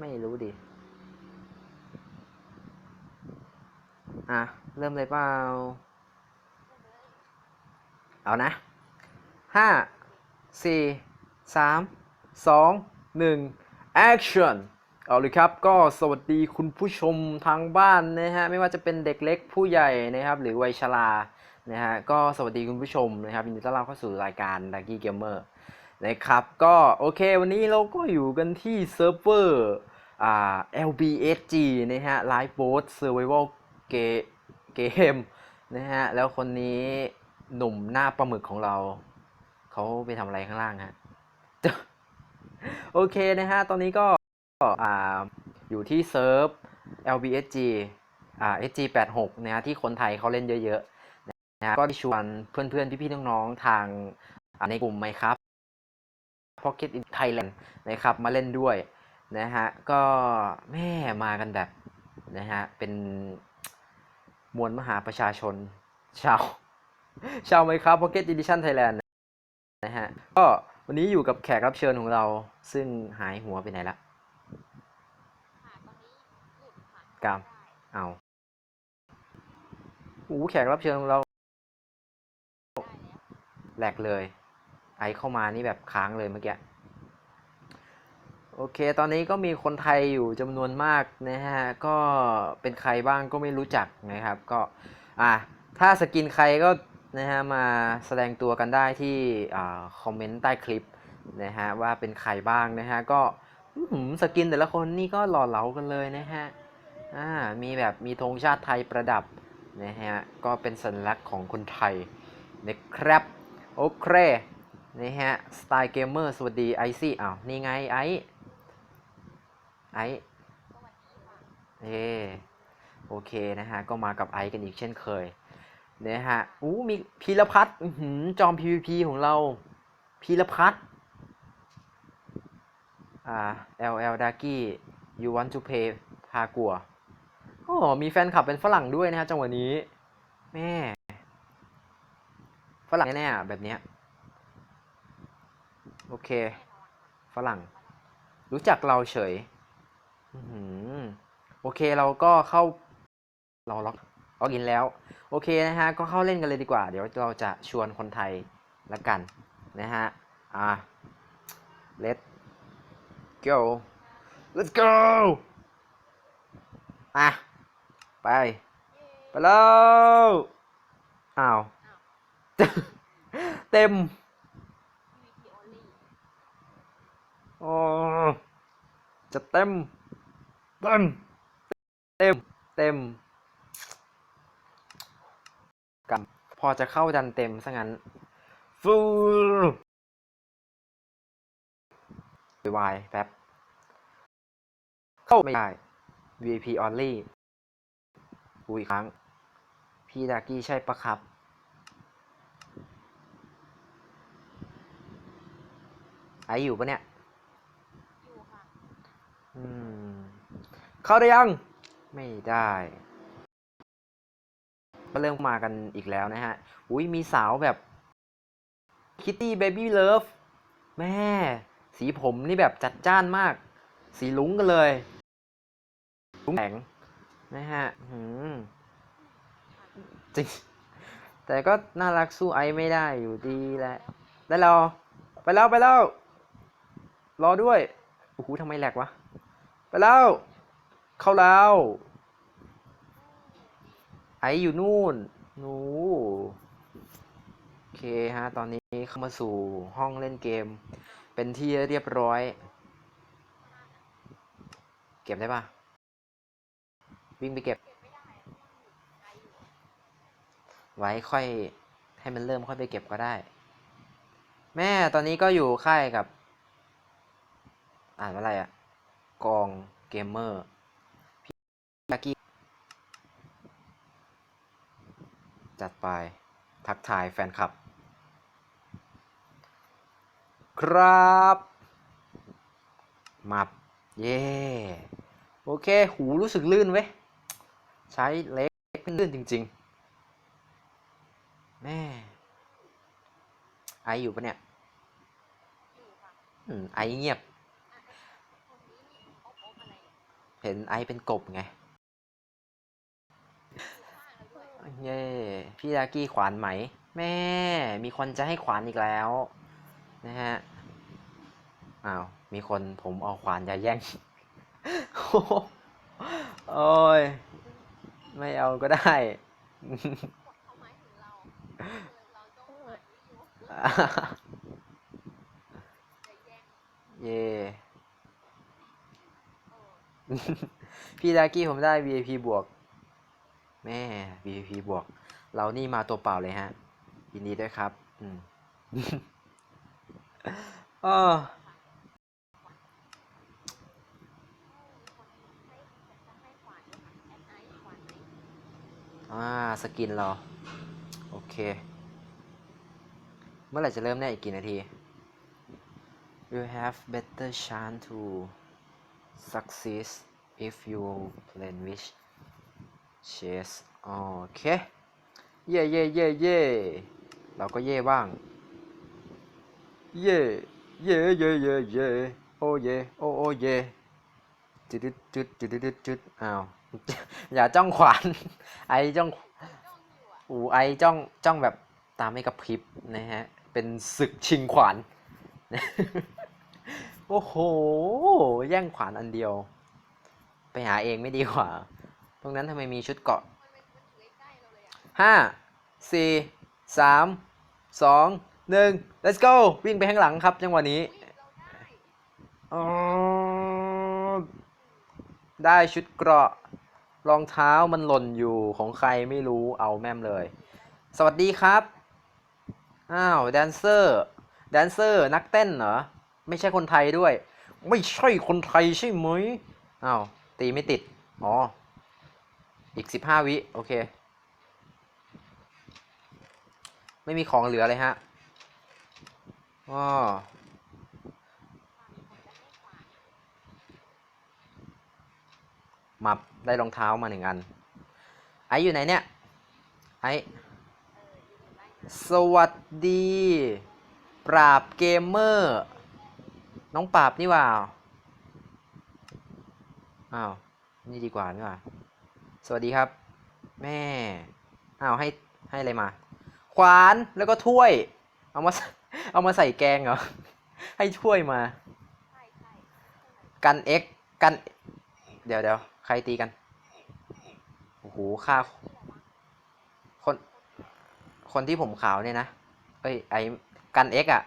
ไม่รู้ดิ อะ เริ่มเลยเปล่า เอานะห้าสี่สามสองหนึ่ง action เอาเลยครับ ก็สวัสดีคุณผู้ชมทางบ้านนะฮะ ไม่ว่าจะเป็นเด็กเล็กผู้ใหญ่นะครับ หรือวัยชรา นะฮะ ก็สวัสดีคุณผู้ชมนะครับยินดีต้อนรับเข้าสู่รายการ d u c k y Gamer นะครับ ก็โอเควันนี้เราก็อยู่กันที่เซิร์ฟเวอร์อ่า LBSG นะฮะ Live Boat Survival Game นะฮะ แล้วคนนี้หนุ่มหน้าปลาหมึกของเรา เขาไปทำอะไรข้างล่างฮะ โอเคนะฮะ ตอนนี้ก็อ่าอยู่ที่เซิร์ฟ LBSG อ่า SG 86 นะฮะ ที่คนไทยเขาเล่นเยอะๆนะฮะก็ได้ชวนเพื่อนๆ พี่ๆ น้องๆ ทางในกลุ่มไหมครับ Pocket in Thailand นะครับมาเล่นด้วยนะฮะก็แม่มากันแบบนะฮะเป็นมวลมหาประชาชนชาวชาวไหมครับ Pocket Edition Thailand นะฮะก็วันนี้อยู่กับแขกรับเชิญของเรา ซึ่งหายหัวไปไหนละค่ะตอนนี้หลุดค่ะกรรมเอาโอ้โหแขกรับเชิญของเราได้แล้วแหลกเลย ไอเข้ามานี่แบบค้างเลยเมื่อกี้โอเค ตอนนี้ก็มีคนไทยอยู่จำนวนมากนะฮะ ก็เป็นใครบ้างก็ไม่รู้จักนะครับ ก็ อะ ถ้าสกินใครก็นะฮะมาแสดงตัวกันได้ที่อ่าคอมเมนต์ใต้คลิปนะฮะว่าเป็นใครบ้างนะฮะ ก็หือสกินแต่ละคนนี่ก็หล่อเหลากันเลยนะฮะ อ่า มีแบบมีธงชาติไทยประดับนะฮะ ก็เป็นสัญลักษณ์ของคนไทยนะครับ โอเค นะฮะสไตล์เกมเมอร์สวัสดีไอซี่อ้าวนี่ไงไอไอเอโอเคนะฮะ ก็มากับไอกันอีกเช่นเคยนะฮะอู้มีพีรพัฒน์อื้อหือจอม PVP ของเราพีรพัฒน์อ่า LL d a k i you want to pay พากัวโอ้มีแฟนคลับเป็นฝรั่งด้วยนะฮะจังหวะนี้ แม่ ฝรั่งแน่ๆแบบเนี้ย อเค ฝรั่ง รู้จักเราเฉยโอเคเราก็เข้า เราล็อกล็อกอินแล้ว โอเคนะฮะ ก็เข้าเล่นกันเลยดีกว่า เดี๋ยวเราจะชวนคนไทยละกันนะฮะ อะ let go let's go อะ ไป ไปแล้ว อ้าว เต็ม PVP only อ๋อ จะเต็ม เต็ม เต็ม เต็มกับพอจะเข้าดันเต็มซะงั้นฟูวายแป๊บ เข้าไม่ได้ VIP only กูอีกครั้ง พี่ดากี้ใช่ปะครับ ไออยู่ปะเนี่ย เข้าได้ยัง ไม่ได้ ก็เริ่มมากันอีกแล้วนะฮะ อุ้ยมีสาวแบบคิตตี้เบบี้เลิฟแม่ สีผมนี่แบบจัดจ้านมาก สีลุ้งกันเลยลุ้งแข็งนะฮะจริง แต่ก็น่ารักสู้ไอไม่ได้อยู่ดีแหละ ได้รอไปแล้วไปแล้ว รอด้วย โอ้โหทำไมแหลกวะ ไปแล้ว เข้าแล้ว ไออยู่นู่นหนูโอเคฮะ ตอนนี้เข้ามาสู่ห้องเล่นเกม เป็นที่เรียบร้อย เก็บได้ปะวิ่งไปเก็บไม่ได้อะไกลอยู่ไว้ค่อยให้มันเริ่มค่อยไปเก็บก็ได้ แม่ตอนนี้ก็อยู่ค่ายกับ อ่านว่าอะไรอะ กองเกมเมอร์พี่ลักกี้จัดไปทักทายแฟนคลับ ครับ มับ เย่โอเค หูรู้สึกลื่นเว้ย ใช้เล็กลื่นจริงๆแม่ไออยู่ปะเนี่ยไอเงียบ อะคนนี้นี่โอ๊บโอ๊บมาแล้ว เห็นไอซ์เป็นกบไงข้างแล้วด้วยเย่พี่ดากี้ขวานไหม แม่ มีคนจะให้ขวานอีกแล้ว นะฮะ อ้าว มีคนผมเอาขวานอย่าแย่ง โอ้ย ไม่เอาก็ได้เขาหมาย พี่ดากี้ผมได้ VIP บวก แม่ VIP บวก เรานี่มาตัวเปล่าเลยฮะ ยินดีด้วยครับ อืมเออให้จะให้ขวานด้วยค่ะแอนไอซ์ขวานไหมอ่า สกินเรอโอเค เมื่อไหร่จะเริ่มเนี่ยอีกกี่นาที you have better chance to succeed if you play with chess โอเค เย่เย่เย่เย่เราก็เย่บ้าง เย่เย่เย่เย่เย่โอเย่โอโอเย่จุดจุดจุดจุดจุดจุดอ้าวอย่าจ้องขวานไอจ้องจ้องอยู่อะอูไอจ้องจ้องแบบตามไม่กระพริบนะฮะ เป็นศึกชิงขวาน โอ้โห แย่งขวานอันเดียว ไปหาเองไม่ดีกว่า ตรงนั้นทำไมมีชุดเกาะห้าสี่สามสองหนึ่ง let's go วิ่งไปข้างหลังครับจังหวะนี้เฮ้ได้อ๋อได้ชุดเกราะรองเท้ามันหล่นอยู่ของใครไม่รู้เอาแม่มเลย สวัสดีครับ อ้าวแดนเซอร์ แดนเซอร์นักเต้นเหรอ ไม่ใช่คนไทยด้วย ไม่ใช่คนไทยใช่ไหมอ้าวตีไม่ติด อ๋อ อีกสิบห้าวิ โอเค ไม่มีของเหลือเลยฮะอ๋อมับได้รองเท้ามาหนึ่งอัน ไออยู่ไหนเนี่ย ไอสวัสดี ปราบเกมเมอร์ น้องปราบนี่ว่า อ้าว นี่ดีกว่านี่ว่า สวัสดีครับ แม่ อ้าวให้ให้อะไรมา ขวานแล้วก็ถ้วย เอามาเอามาใส่แกงเหรอ ให้ถ้วยมาใช่ใช่กัน X กัน เดี๋ยวเดี๋ยวใครตีกัน โอ้โหฆ่าคน คนที่ผมขาวเนี่ยนะ เอ้ยไอ้กัน X อะ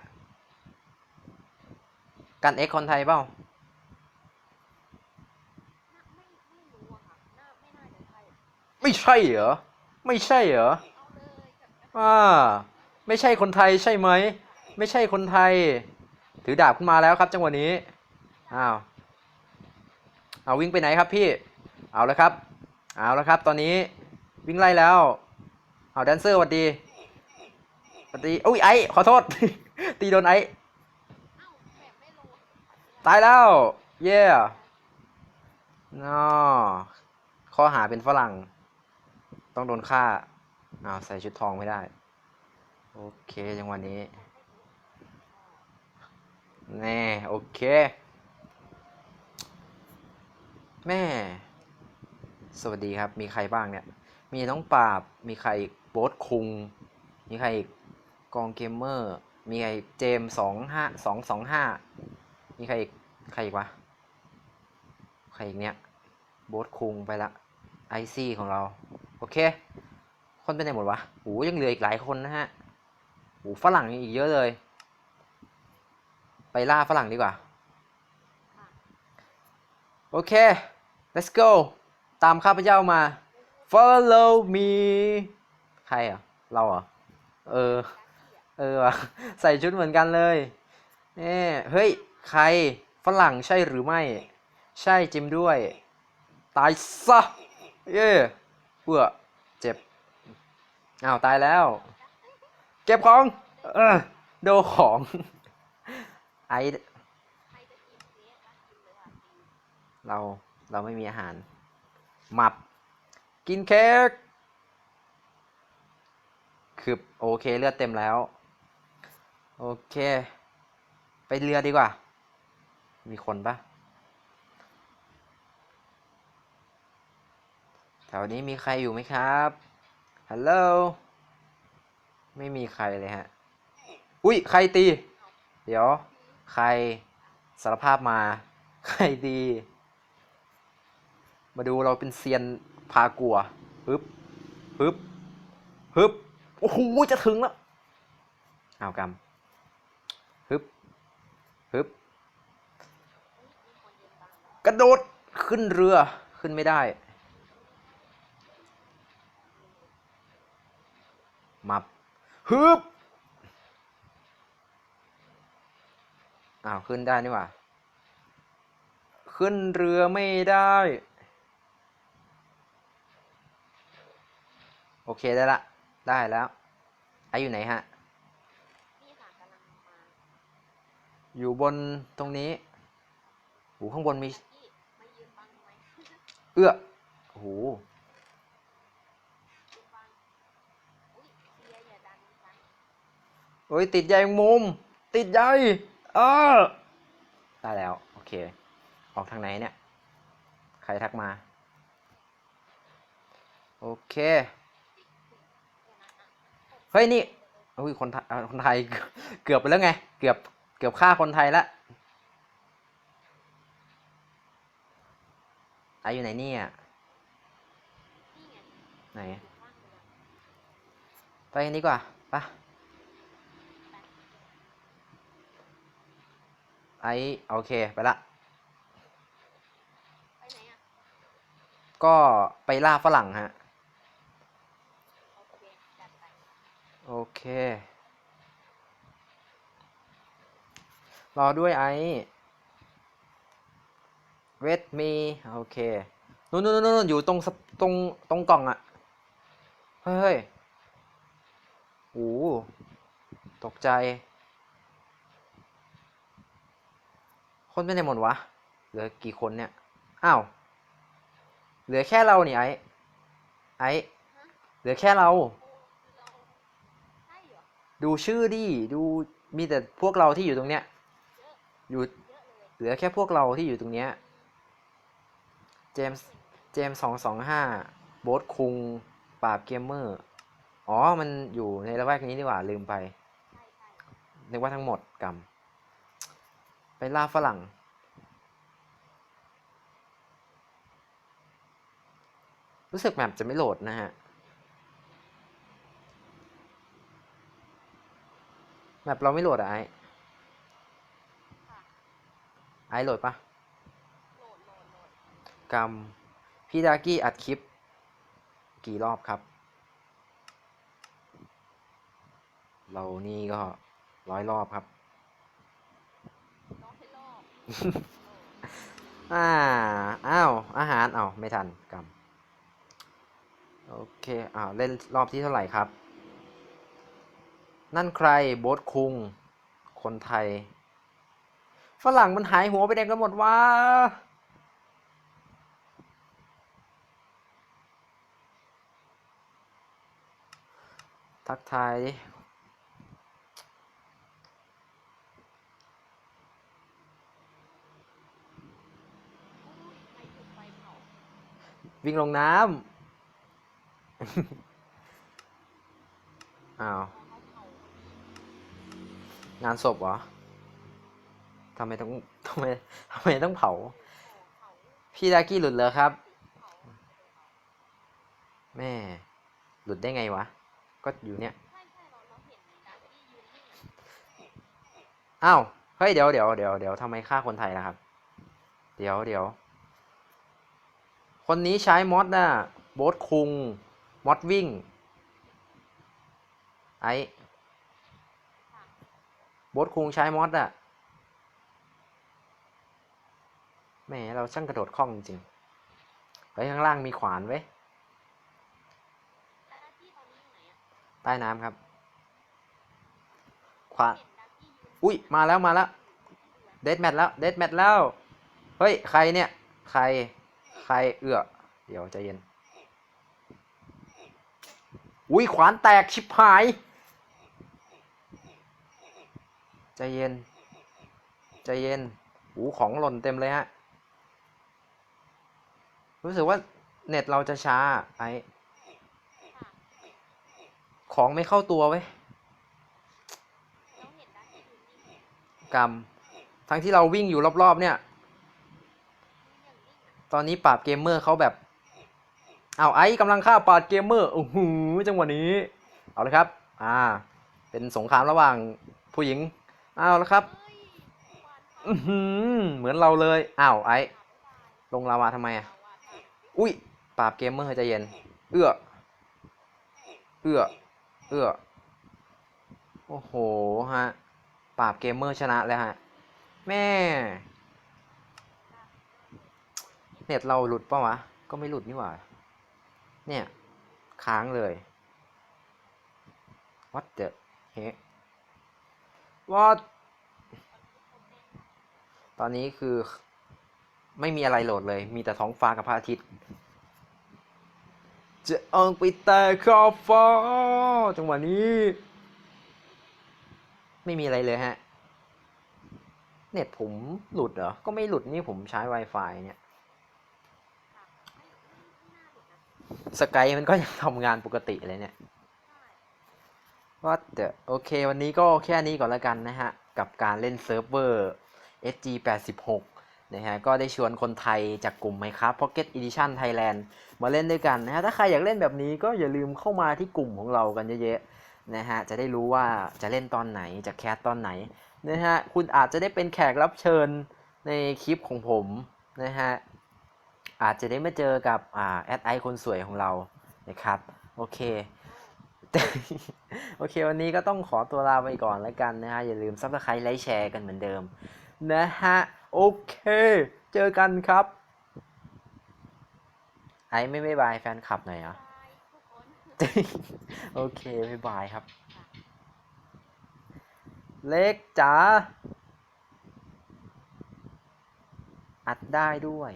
กัน X คนไทยเปล่าน่าไม่ไม่รู้อะค่ะน่าไม่น่าจะใช่ไม่ใช่เหรอ ไม่ใช่เหรอเอาเลยกับอ่าไม่ใช่คนไทยใช่ไหม ไม่ใช่คนไทย ถือดาบขึ้นมาแล้วครับ จังหวะนี้ อ้าว เอาวิ่งไปไหนครับพี่ เอาแล้วครับ เอาแล้วครับ ตอนนี้วิ่งไล่แล้ว เอาแดนเซอร์สวัสดีสวัสดี อุ้ยไอขอโทษ ตีโดนไอ เอ้าแบบไม่ลง ตายแล้ว เย่นอข้อหาเป็นฝรั่ง ต้องโดนฆ่าอ้าใส่ชุดทองไม่ได้ โอเคจังวะนี้ แน่โอเค แม่ สวัสดีครับ มีใครบ้างเนี่ย มีน้องปราบ มีใครอีกโบ๊ทคุง มีใครอีกกองเกมเมอร์ มีใครเจมสองห้าสองสองห้ามีใครอีก ใครอีกวะ ใครอีกเนี่ยโบ๊ทคุงไปละไอซี่ของเรา โอเค คนไปไหนหมดวะโหยังเหลืออีกหลายคนนะฮะโหฝรั่งยังอีกเยอะเลย ไปล่าฝรั่งดีกว่า โอเค let's go ตามข้าพเจ้ามา follow me ใครอะ เราเหรอ เออ เออ ใส่ชุดเหมือนกันเลยเน่เฮ้ย ใคร ฝรั่งใช่หรือไม่ ใช่จิมด้วย ตายซะ เย่เปื่อเจ็บอ้าวตายแล้ว เก็บของ เออโดของ ไอเค้กก็กินเลยค่ะกินเรา เราไม่มีอาหาร หมับ กินเค้ก คือโอเคเลือดเต็มแล้ว โอเค ไปเรือดีกว่า มีคนปะแถวนี้มีใครอยู่ไหมครับ ฮัลโหล ไม่มีใครเลยฮะ อุ้ยใครตี เดี๋ยว ใครสารภาพมา ใครดี มาดูเราเป็นเซียนพากลัวฮึบฮึบฮึบ โอ้โห จะถึงแล้วอ้าวกำฮึบฮึบ มีคนยืนบัง กระโดดขึ้นเรือขึ้นไม่ได้มับฮึบอ้าวขึ้นได้นี่หว่า ขึ้นเรือไม่ได้ โอเคได้ละ ได้แล้วไออยู่ไหนฮะนี่ค่ะกำลังมาอยู่บนตรงนี้หูข้างบนมี พี่มายืนบังทำไม เอื้อโอ้โหยืนบังอุ้ยติดใยมงมุม ติดใยเออได้แล้ว โอเค ออกทางไหนเนี่ย ใครทักมา โอเค เฮ้ย นี่อุ้ยคนไทยเอ่อคนไทย เกือบไปแล้วไง เกือบ เกือบฆ่าคนไทยแล้ว ไออยู่ไหนเนี่ยนี่ไงไหนอยู่ข้างเรือไปกันดีกว่าไปะไอโอเค ไปละไปไหนอะก็ไปล่าฝรั่งฮะ โอเคจัดไปโอเครอด้วยไอ เวทมีโอเคนู่นนู่นนู่นอยู่ตรงสะตรงตรงกล่องอะเฮ้ยเฮ้ยโอ้โหตกใจ คนไปไหนหมดวะ เหลือกี่คนเนี่ย อ้าว เหลือแค่เรานี่ไอไอฮะเหลือแค่เราโอ้เราใช่เหรอดูชื่อดิ ดูมีแต่พวกเราที่อยู่ตรงเนี้ยเยอะอยู่เยอะเลยเหลือแค่พวกเราที่อยู่ตรงเนี้ย เจมส์เจมสองสองห้าโบ๊ทคุงปราบเกมเมอร์ อ๋อ มันอยู่ในละแวกนี้ดีกว่าลืมไป นึกว่าทั้งหมดกำไปล่าฝรั่ง รู้สึกแมปจะไม่โหลดนะฮะ แมปเราไม่โหลดอะไอไอโหลดปะ โหลดโหลดโหลด กรรม พี่ดากี้อัดคลิป กี่รอบครับ เรานี่ก็ร้อยรอบครับร้องให้รอบอ่า อ้าว อาหารอ้าวไม่ทันกรรม โอเค อ้าว เล่นรอบที่เท่าไหร่ครับ นั่นใคร โบ๊ทคุง คนไทย ฝรั่งมันหายหัวไปไหนกันหมดวะ ทักทายดิอุ้ยใครจุดไฟเผาวิ่งลงน้ำ อ้าวพอเขาเผางานศพเหรอ ทำไมต้องทำไมทำไมต้องเผาเผาพี่ดากี้หลุดเลยครับเผาแม่ หลุดได้ไงวะ ก็อยู่เนี่ยใช่ใช่เราเราเห็นดาร์กี้ยืนนี่อ้าวเฮ้ยเดี๋ยวเดี๋ยวเดี๋ยวเดี๋ยวทำไมฆ่าคนไทยล่ะครับ เดี๋ยวเดี๋ยวคนนี้ใช้มอดน่ะโบ๊ทคุงมอดวิ่ง ไอ้โบ๊ทคุงใช้มอดอะแหมเราช่างกระโดดคล่องจริงๆเฮ้ยข้างล่างมีขวานไว้ย ดาร์กี้ตอนนี้อยู่ไหนอะ ใต้น้ำครับ ขวานอุ้ยมาแล้วมาแล้วเดดแมทแล้วเดดแมทแล้ว เฮ้ย ใครเนี่ย ใคร ใครเอื้อ เดี๋ยวใจเย็น อุ้ยขวานแตกชิบหาย ใจเย็น ใจเย็นหูของหล่นเต็มเลยฮะ รู้สึกว่าเน็ตเราจะช้าไอ ของไม่เข้าตัวเว้กรรมทั้งที่เราวิ่งอยู่รอบๆเนี่ย ตอนนี้ปราบเกมเมอร์เขาแบบเอาไอ้กำลังฆ่าปาบเกมเมอร์โอ้โหจังหวะนี้ เอาเลยครับ อ่า เป็นสงครามระหว่างผู้หญิง เอาละครับเหวานอือเหมือนเราเลย อ้าวไอ้ลงลาวาทำไมอะเราว่าค่ะ อุ้ยปราบเกมเมอร์ใจเย็น เอื้อ เอื้อ เอื้อ โอ้โห ฮะ ปราบเกมเมอร์ชนะแล้วฮะ แม่ เน็ตเราหลุดปะวะ ก็ไม่หลุดนี่หว่า เนี่ย ค้างเลย what the heck what ตอนนี้คือไม่มีอะไรโหลดเลย มีแต่ท้องฟ้ากับพระอาทิตย์ จะออกไปแต่ขอบฟ้าจังหวะนี้ ไม่มีอะไรเลยฮะ เน็ตผมหลุดเหรอ ก็ไม่หลุดนี่ผมใช้ Wi-Fi เนี่ยสกายมันก็ยังทำงานปกติเลยเนี่ยว่าแต่โอเค วันนี้ก็แค่นี้ก่อนละกันนะฮะ กับการเล่นเซิร์ฟเวอร์ SG86 นะฮะก็ได้ชวนคนไทยจากกลุ่ม Minecraft Pocket Edition Thailand มาเล่นด้วยกันนะฮะถ้าใครอยากเล่นแบบนี้ก็อย่าลืมเข้ามาที่กลุ่มของเรากันเยอะๆนะฮะจะได้รู้ว่าจะเล่นตอนไหนจะแคสตอนไหนนะฮะคุณอาจจะได้เป็นแขกรับเชิญในคลิปของผมนะฮะอาจจะได้มาเจอกับอ่าแอดไอคนสวยของเรานะครับโอเคโอเค วันนี้ก็ต้องขอตัวลาไปก่อนแล้วกันนะฮะอย่าลืมซับสไครต์ไลค์แชร์กันเหมือนเดิมนะฮะ โอเค เจอกันครับ ไอ้ไม่บ๊ายบายแฟนคลับหน่อยเหรอบายทุกคนโอเคบ๊ายบายครับ เล็กจ๋าอัดได้ด้วย